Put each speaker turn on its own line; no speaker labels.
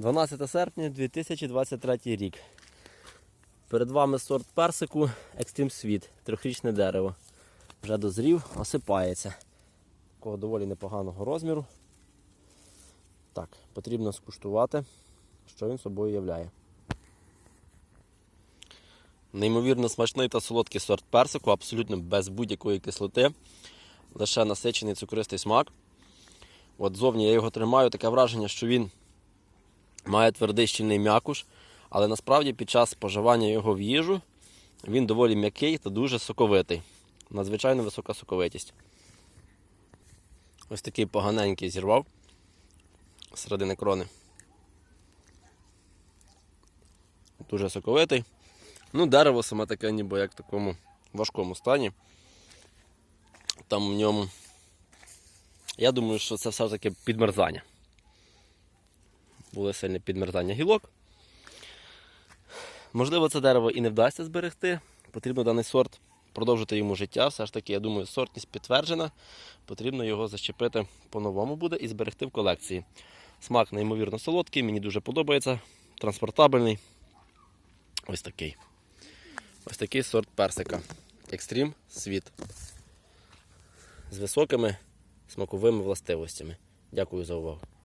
12 серпня 2023 рік. Перед вами сорт персику Extreme Sweet, трьохрічне дерево. Вже дозрів, осипається. Такого доволі непоганого розміру. Так, потрібно скуштувати, що він собою являє. Неймовірно смачний та солодкий сорт персику, абсолютно без будь-якої кислоти. Лише насичений цукристий смак. От зовні я його тримаю, таке враження, що він має твердий щільний м'якуш, але насправді під час споживання його в їжу він доволі м'який та дуже соковитий. Надзвичайно висока соковитість. Ось такий поганенький зірвав середини крони. Дуже соковитий. Ну, дерево саме таке, ніби як в такому важкому стані. Там в ньому. Я думаю, що це все ж таки підмерзання. Було сильне підмерзання гілок. Можливо, це дерево і не вдасться зберегти. Потрібно даний сорт продовжити йому життя. Все ж таки, я думаю, сортність підтверджена. Потрібно його защепити по-новому буде і зберегти в колекції. Смак неймовірно солодкий, мені дуже подобається. Транспортабельний. Ось такий. Ось такий сорт персика. Екстрім світ. З високими смаковими властивостями. Дякую за увагу.